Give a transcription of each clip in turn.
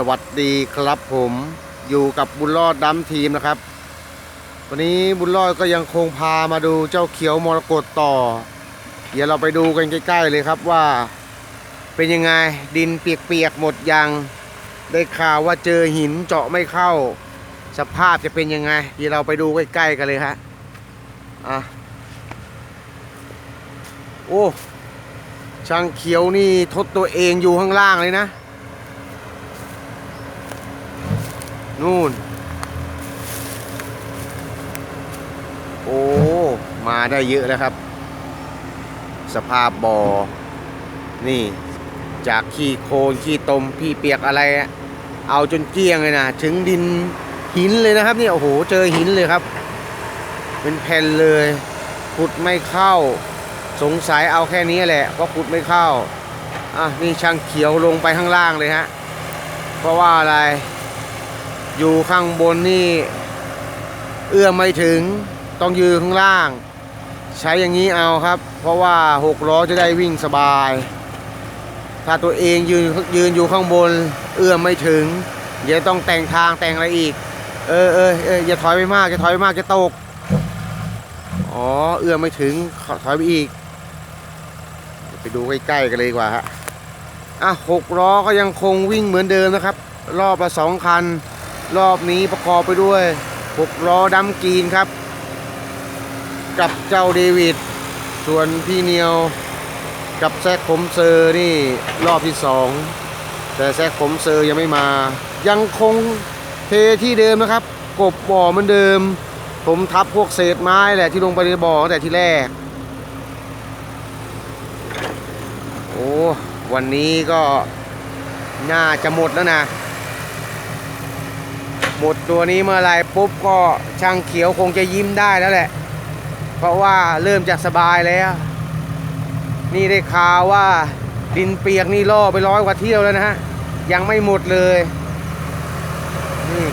สวัสดีครับผมอยู่กับบุญรอดดัมทีมนะครับ วันนี้บุญรอดก็ยังคงพามาดูเจ้าเขียวมรกตต่อ เดี๋ยวเราไปดูกันใกล้ๆเลยครับว่า เป็นยังไงดินเปียกๆหมดยังได้ข่าวว่าเจอหินเจาะไม่เข้า สภาพจะเป็นยังไง เดี๋ยวเราไปดูใกล้ๆกันเลยฮะอะโอ้ช่างเขียวนี่ทดตัวเองอยู่ข้างล่างเลยนะ นู่น โอ้ มาได้เยอะแล้วครับ สภาพบอ่อ นี่ จากขี้โคลนขี้ตมพี่เปียกอะไร เอาจนเกลี้ยงเลยนะ ถึงดินหินเลยนะครับเนี่ยโอ้โห เจอหินเลยครับ เป็นแผ่นเลยขุดไม่เข้า สงสัยเอาแค่นี้แหละเพราะขุดไม่เข้าอะนี่ช่างเขียวลงไปข้างล่างเลยฮะ เพราะว่าอะไร อยู่ข้างบนนี่ เอื้อมไม่ถึงต้องยืนข้างล่าง ใช้อย่างนี้เอาครับ เพราะว่าหกล้อจะได้วิ่งสบาย ถ้าตัวเองยืนยืนอยู่ข้างบน เอื้อมไม่ถึงเดี๋ยวต้องแต่งทางแต่งอะไรอีก เออเออเอออย่าถอยไปมากอย่าถอยไปมากจะตกอ๋อเอื้อมไม่ถึงขอถอยไปอีก ไปดูใกล้ๆกันเลยกว่าฮะอะหกล้อก็ยังคงวิ่งเหมือนเดิมนะครับ รอบละสองคัน รอบนี้ประกอบไปด้วยหกล้อดัมกรีนครับ กับเจ้าเดวิด ส่วนพี่เนียว กับแซคขมเซอร์นี่รอบที่สองแต่แซคขมเซอร์ยังไม่มา ยังคงเทที่เดิมนะครับ กบบ่อเหมือนเดิม ผมทับพวกเศษไม้แหละที่ลงไปในบ่อตั้งแต่ที่แรก โอ้วันนี้ก็น่าจะหมดแล้วนะ ตัวนี้เมื่อไรปุ๊บก็ช่างเขียวคงจะยิ้มได้แล้วแหละ เพราะว่าเริ่มจะสบายแล้ว นี่ได้ข่าวว่าดินเปียกนี่ล่อไปร้อยกว่าเที่ยวแล้วนะฮะ ยังไม่หมดเลย นี่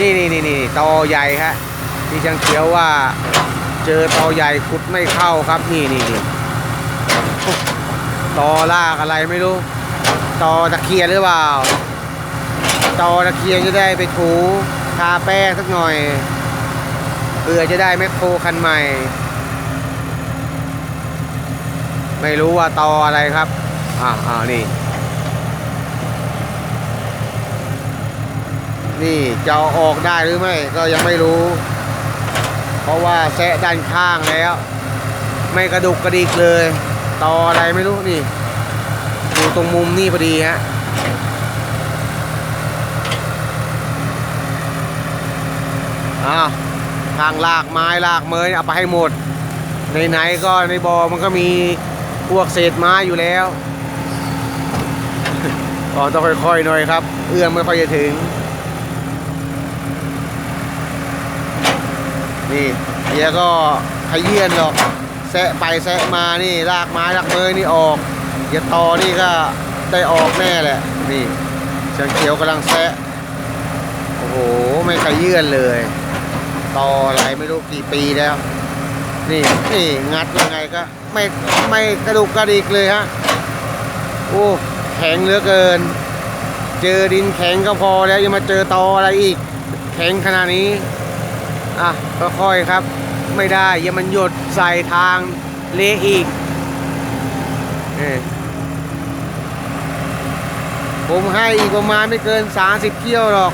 นี่นี่นี่นี่ตอใหญ่ฮะที่ช่างเขียวว่าเจอตอใหญ่ขุดไม่เข้าครับนี่นี่นี่ตอลากอะไรไม่รู้ ตอตะเคียนหรือเปล่า ตอตะเคียนจะได้ไปถูทาแป้งสักหน่อยเพื่อจะได้แมคโครคันใหม่ ไม่รู้ว่าตออะไรครับ อ่าอ่านี่ นี่จะอออกได้หรือไม่ก็ยังไม่รู้ เพราะว่าแซะด้านข้างแล้ว ไม่กระดุกกระดิกเลย ตออะไรไม่รู้นี่ อยู่ตรงมุมนี่พอดีฮะ อ่าทางลากไม้ลากเมยเอาไปให้หมดไหนๆก็ในบ่อมันก็มีพวกเศษไม้อยู่แล้วก็ต้องค่อยๆหน่อยครับ เอื้อมไม่ค่อยจะถึง นี่เฮียก็ขยื่นหรอกแซะไปแซะมานี่ลากไม้ลากเมยนี่ออกเดี๋ยวตอนี่ก็ได้ออกแน่แหละ นี่เชียงเขียวกำลังแซะโอ้โห ไม่ขยื่นเลย ตออะไรไม่รู้กี่ปีแล้ว นี่นี่งัดยังไงก็ ไม่ไม่กระดุกกระดิกเลยฮะโอ้แข็งเหลือเกิน เจอดินแข็งก็พอแล้วยังมาเจอตออะไรอีก แข็งขนาดนี้อะก็ค่อยครับ ไม่ได้ย่ามันหยดใส่ทางเละอีกเอ้ยผมให้อีกประมาณไม่เกิน 30 เที่ยวหรอก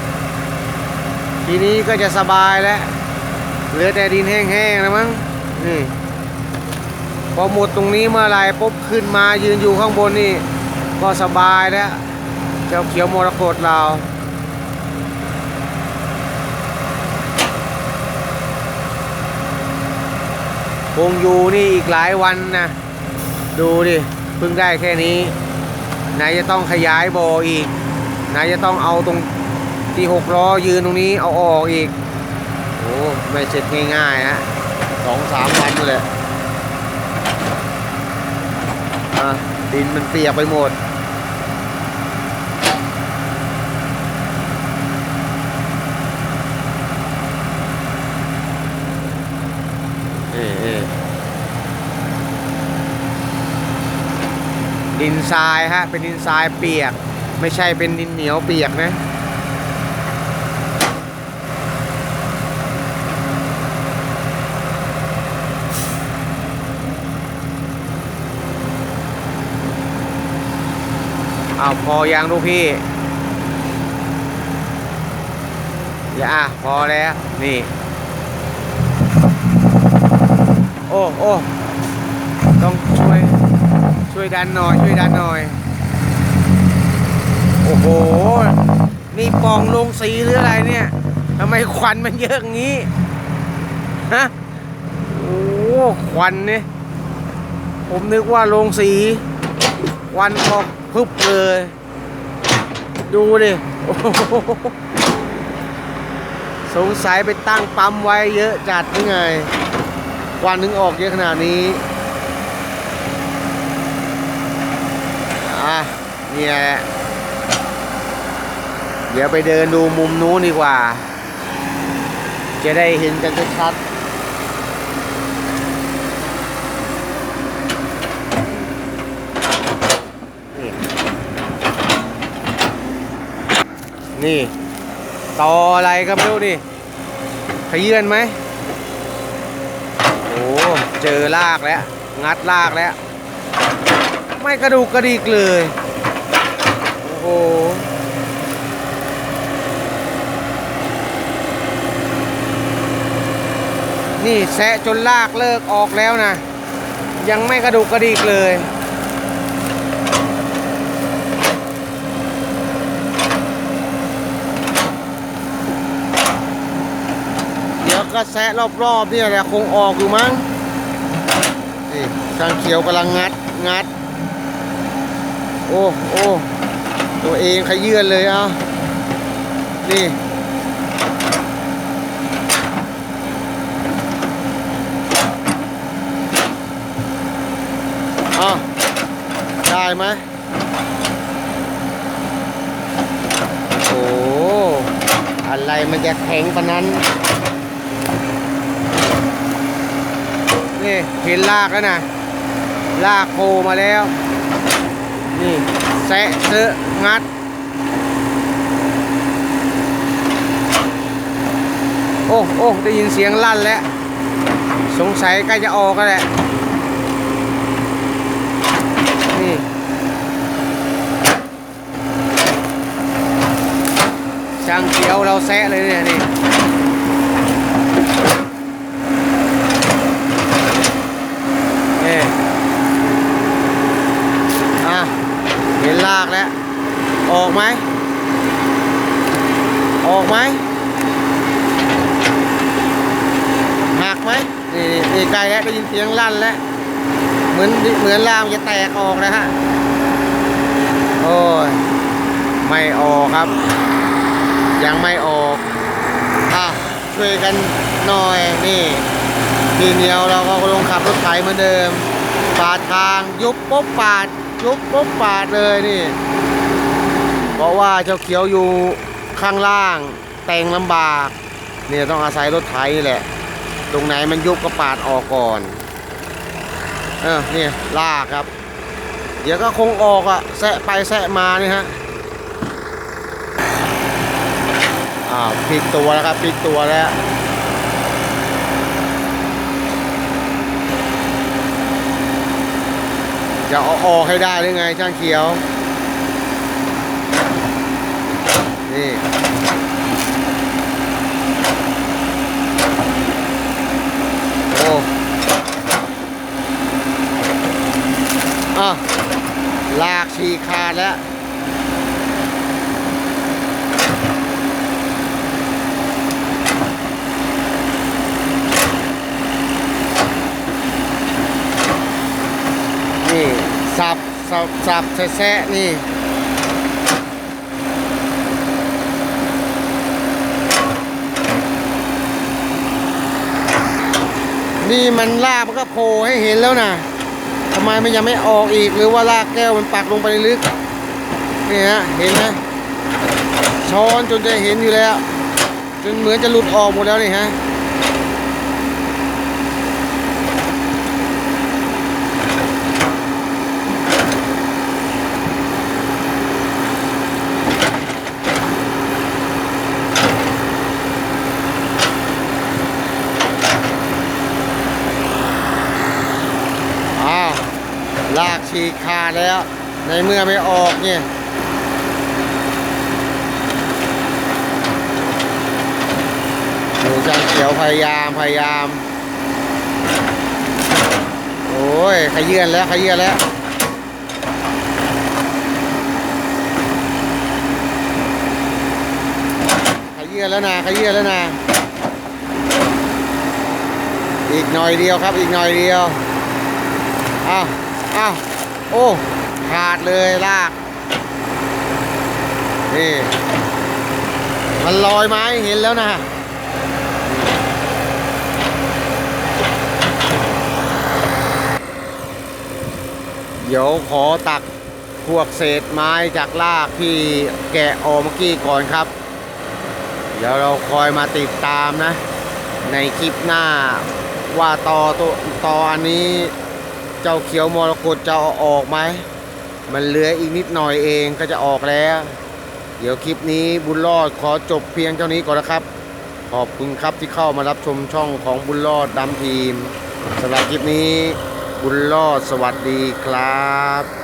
ทีนี้ก็จะสบายแล้ว เหลือแต่ดินแห้งๆแล้วมั้งนี่พอหมดตรงนี้เมื่อไรปุ๊บขึ้นมายืนอยู่ข้างบนนี่ ก็สบายแล้วเจ้าเขียวมรกตเราคงอยู่นี่อีกหลายวันนะ ดูดิ เพิ่งได้แค่นี้ ไหนจะต้องขยายโบออีก ไหนจะต้องเอาตรงที่หกล้อยืนตรงนี้เอาออกอีก ไม่เสร็จง่ายๆฮะสองสามวันเลยดินมันเปียกไปหมดเออเออดินทรายฮะ เป็นดินทรายเปียก ไม่ใช่เป็นดินเหนียวเปียกนะ อ้าวพอยังลูกพี่ อย่าพอแล้ว นี่ โอ้โอ้ต้องช่วย ช่วยดันหน่อย ช่วยดันหน่อย โอ้โห นี่ปองลงสีหรืออะไรเนี่ยทำไมควันมันเยอะอย่างนี้ ฮะ โอ้ควันเนี่ย ผมนึกว่าลงสี ควันออกพึบเลย ดูดิสงสัยไปตั้งปั๊มไว้เยอะจัดหรือไงควันนึงออกเยอะขนาดนี้อะเนี่ยแหละเดี๋ยวไปเดินดูมุมนู้นดีกว่า จะได้เห็นกันชัดๆ นี่ต่ออะไรก็ไม่รู้นี่ขยื่นไหมโอ้เจอลากแล้ว งัดลากแล้ว ไม่กระดูกกระดิกเลย โอ้โหนี่แซะจนลากเลิกออกแล้วนะ ยังไม่กระดูกกระดิกเลย เดี๋ยว ก็แซะรอบๆเนี่ยแหละคงออกอยู่มั้งนี่ช่างเขียวกำลังงัดงัด โอ้โอ้ตัวเองขยื่นเลยอะนี่อะได้ไหมโอ้อะไรมันจะแข็งปะนั้น นี่เห็นลากแล้วนะลากโผล่มาแล้ว นี่แซะเซะงัด โอ้โอ้ได้ยินเสียงลั่นแล้ว สงสัยใกล้จะออกแล้วแหละนี่ช่างเขียวเราแซะเลยเนี่ยนี่อะเห็นลากแล้ว ออกไหม ออกไหมหักไหมนี่นี่ไกลแล้วได้ยินเสียงลั่นแล้ว เหมือนเหมือนลามจะแตกออกนะฮะ โอ้ย ไม่ออกครับ ยังไม่ออก อะ ช่วยกันหน่อยนี่ทีเหนียวเราก็ลงขับรถไถเหมือนเดิม ปาดทางยุบปุ๊บปาด ยุบปุ๊บปาดเลยนี่ เพราะว่าเจ้าเขียวอยู่ข้างล่างแต่งลำบากเนี่ยต้องอาศัยรถไถนี่แหละ ตรงไหนมันยุบก็ปาดออกก่อน เออเนี่ยลากครับ เดี๋ยวก็คงออกอะแซะไปแซะมานี่ฮะอ้าวพลิกตัวแล้วครับพลิกตัวแล้ว จะเอาออกให้ได้หรือไงช่างเขียว นี่ โอ้อะลากฉีกขาดแล้ว นี่ สับสับสับแซะนี่นี่มันลากมันก็โผล่ให้เห็นแล้วนะทำไมมันยังไม่ออกอีกหรือว่าลากแก้วมันปักลงไปลึกนี่ฮะเห็นไหมช้อนจนจะเห็นอยู่แล้ว จนเหมือนจะหลุดออกหมดแล้วนี่ฮะ ขีขาแล้ว ในเมื่อไม่ออกเนี่ยดูช่างเขียวพยายามพยายาม โอ้ยขยื่นแล้วขยื่นแล้วขยื่นแล้วนะขยื่นแล้วนะอีกหน่อยเดียวครับอีกหน่อยเดียวอ้าวอ้าว โอ้ขาดเลยลาก นี่ มันลอยไม้เห็นแล้วนะเดี๋ยวขอตักพวกเศษไม้จากลากที่แกะออกเมื่อกี้ก่อนครับ เดี๋ยวเราคอยมาติดตามนะ ในคลิปหน้าว่าต่อตัวตออันนี้ เจ้าเขียวมรกตจะออกไหม มันเหลืออีกนิดหน่อยเองก็จะออกแล้ว เดี๋ยวคลิปนี้บุญรอดขอจบเพียงเท่านี้ก่อนนะครับ ขอบคุณครับที่เข้ามารับชมช่องของบุญรอดดำทีมสำหรับคลิปนี้บุญรอดสวัสดีครับ